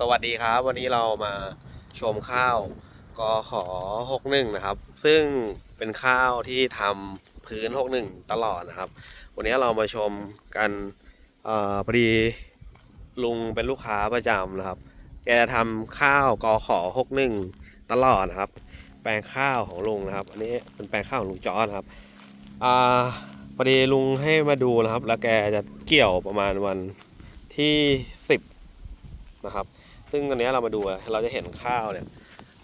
สวัสดีครับ วันนี้เรามาชมข้าวกอขอ61 นะครับ ซึ่งเป็นข้าวที่ทำพื้น 61 ตลอดนะครับ วันนี้เรามาชมกันออพอดีลุงเป็นลูกค้าประจำนะครับ แกทำข้าวกอขอ61 ตลอดนะครับ แปลงข้าวของลุงนะครับ อันนี้เป็นแปลงข้าวของลุงจอนะครับอ่าพอดีลุงให้มาดูนะครับ แล้วแกจะเกี่ยวประมาณวันที่ 10 นะครับ ซึ่งอันนี้เรามาดูเราจะเห็นข้าวเนี่ย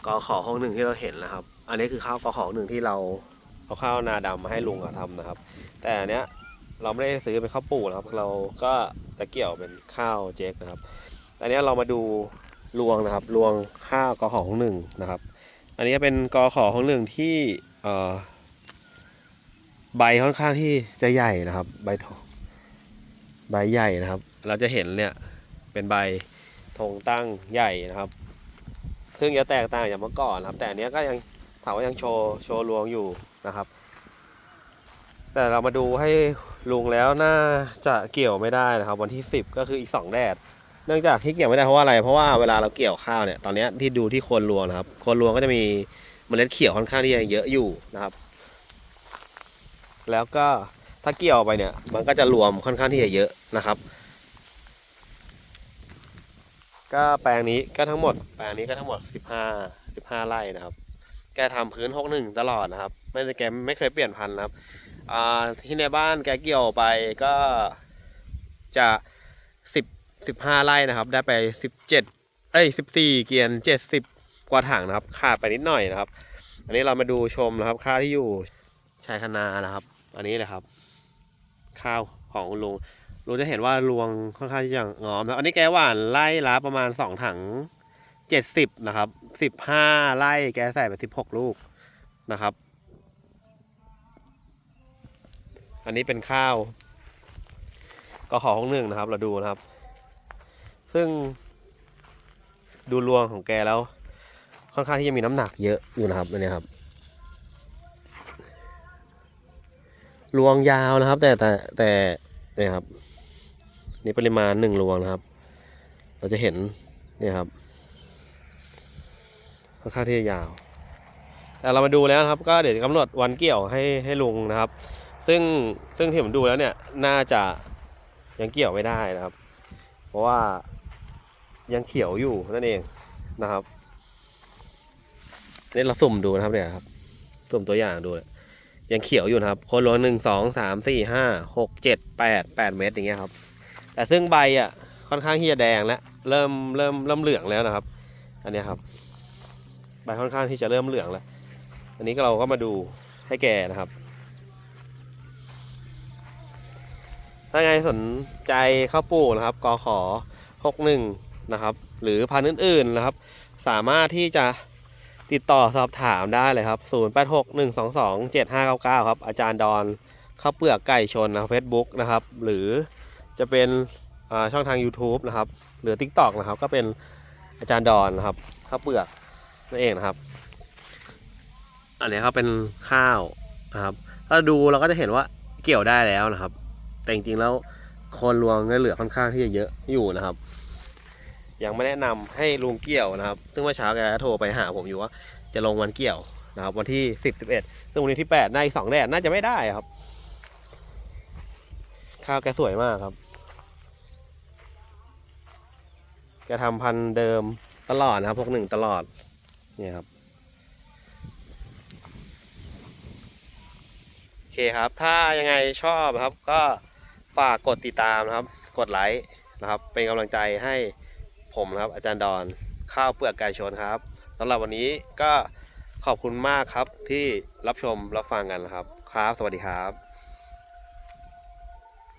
กอขอของหนึ่งที่เราเห็นนะครับ อันนี้คือข้าวกอขอหนึ่งที่เราเอาข้าวนาดำมาให้ลุงอะทำนะครับ แต่อันเนี้ยเราไม่ได้ซื้อเป็นข้าวปลูกนะครับ เราก็จะเกี่ยวเป็นข้าวเจ๊กนะครับอันนี้เรามาดูรวงนะครับรวงข้าวกอขอของหนึ่งนะครับ อันนี้เป็นกอขอของหนึ่งที่เอ่อใบค่อนข้างที่จะใหญ่นะครับ ใบทองใบใหญ่นะครับ เราจะเห็นเนี่ยเป็นใบ ธงตั้งใหญ่นะครับ ซึ่งจะแตกต่างจากเมื่อก่อนนะครับ แต่อันเนี้ยก็ยังถามว่ายังโชว์โชว์รวงอยู่นะครับ แต่เรามาดูให้ลุงแล้วน่าจะเกี่ยวไม่ได้นะครับ วันที่ 10 ก็คืออีก 2 แดด เนื่องจากที่เกี่ยวไม่ได้เพราะว่าอะไร เพราะว่าเวลาเราเกี่ยวข้าวเนี่ยตอนนี้ที่ดูที่โคนรวงนะครับโคนรวงก็จะมีเมล็ดเขียวค่อนข้างที่จะเยอะอยู่นะครับ แล้วก็ถ้าเกี่ยวไปเนี่ยมันก็จะรวมค่อนข้างที่จะเยอะนะครับ ก็แปลงนี้ก็ทั้งหมด แปลงนี้ก็ทั้งหมดสิบห้าสิบห้าไร่นะครับ แกทำพื้นหกหนึ่งตลอดนะครับ ไม่ได้แกไม่เคยเปลี่ยนพันธุ์นะครับอ่าที่ในบ้านแกเกี่ยวไปก็จะสิบสิบห้าไร่นะครับ ได้ไปสิบเจ็ดเอ้ยสิบสี่เกียนเจ็ดสิบกว่าถังนะครับ ขาดไปนิดหน่อยนะครับ อันนี้เรามาดูชมนะครับข้าที่อยู่ชายคนานะครับ อันนี้เลยครับ ข้าวของคุณลุง เราจะเห็นว่ารวงค่อนข้างที่จะงอมนะอันนี้แกหว่านไล่ละประมาณสองถังเจ็ดสิบนะครับสิบห้าไร่แกใส่ไปสิบหกลูกนะครับ อันนี้เป็นข้าวก็ขอของหนึ่งนะครับ เราดูนะครับ ซึ่งดูรวงของแกแล้ว ค่อนข้างที่จะมีน้ำหนักเยอะอยู่นะครับอันนี้ครับรวงยาวนะครับ แต่แต่แต่เนี่ยครับ นี่ปริมาณหนึ่งรวงนะครับ เราจะเห็นเนี่ยครับค่อนข้างที่จะยาว แต่เรามาดูแล้วครับ ก็เดี๋ยวกำหนดวันเกี่ยวให้ให้ลุงนะครับ ซึ่งซึ่งที่ผมดูแล้วเนี่ยน่าจะยังเกี่ยวไม่ได้นะครับ เพราะว่ายังเขียวอยู่นั่นเองนะครับนี่เราสุ่มดูนะครับเนี่ยครับ สุ่มตัวอย่างดู ยังเขียวอยู่นะครับ คนรวงหนึ่งสองสามสี่ห้าหกเจ็ดแปดแปดเม็ดอย่างเงี้ยครับ แต่ซึ่งใบอะค่อนข้างที่จะแดงแล้วเริ่มเริ่มเริ่มเหลืองแล้วนะครับ อันนี้ครับ ใบค่อนข้างที่จะเริ่มเหลืองแล้ว อันนี้เราก็มาดูให้แกนะครับ ถ้าไงสนใจข้าวปลูกนะครับกอขอ61นะครับ หรือพันธุ์อื่นๆนะครับ สามารถที่จะติดต่อสอบถามได้เลยครับ 0861227599 ครับ อาจารย์ดอนข้าวเปลือกไก่ชนนะครับ Facebook นะครับ หรือ จะเป็นช่องทาง YouTube นะครับหรือ TikTok นะครับ ก็เป็นอาจารย์ดอนนะครับข้าวเปลือกนั่นเองนะครับ อันนี้ครับเป็นข้าวนะครับ ถ้าดูเราก็จะเห็นว่าเกี่ยวได้แล้วนะครับ แต่จริงๆแล้วโคนรวงเหลือค่อนข้างที่จะเยอะอยู่นะครับ ยังไม่แนะนำให้ลุงเกี่ยวนะครับ ซึ่งเมื่อเช้าแกโทรไปหาผมอยู่ว่าจะลงวันเกี่ยวนะครับ วันที่สิบสิบเอ็ดซึ่งวันนี้ที่แปดน่าอีกสองแดดน่าจะไม่ได้ครับ ข้าวแกสวยมากครับ แกทำพันธุ์เดิมตลอดนะครับพวกหนึ่งตลอด เนี่ยครับ โอเคครับ ถ้ายังไงชอบนะครับ ก็ฝากกดติดตามนะครับ กดไลค์นะครับ เป็นกำลังใจให้ผมนะครับ อาจารย์ดอนข้าวเปลือกไก่ชนครับสำหรับวันนี้ก็ขอบคุณมากครับที่รับชมรับฟังกันนะครับ ครับ สวัสดีครับ